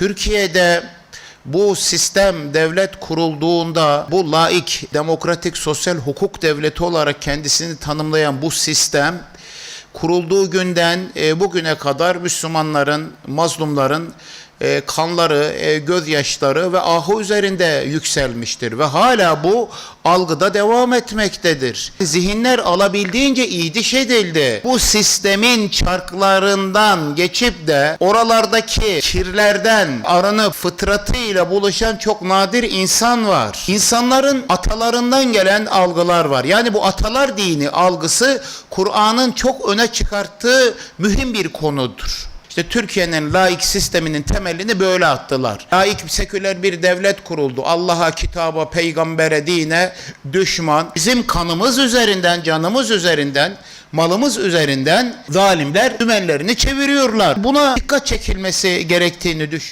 Türkiye'de bu sistem devlet kurulduğunda bu laik, demokratik, sosyal hukuk devleti olarak kendisini tanımlayan bu sistem kurulduğu günden e, bugüne kadar Müslümanların, mazlumların e, kanları, e, gözyaşları ve ahı üzerinde yükselmiştir ve hala bu algıda devam etmektedir. Zihinler alabildiğince iydiş edildi. Bu sistemin çarklarından geçip de oralardaki kirlerden arınıp fıtratıyla buluşan çok nadir insan var. İnsanların atalarından gelen algılar var. Yani bu atalar dini algısı Kur'an'ın çok öne çıkarttığı mühim bir konudur. İşte Türkiye'nin laik sisteminin temelini böyle attılar. Laik seküler bir devlet kuruldu. Allah'a, kitaba, peygambere, dine düşman. Bizim kanımız üzerinden, canımız üzerinden, malımız üzerinden zalimler dümenlerini çeviriyorlar. Buna dikkat çekilmesi gerektiğini düşünüyorum.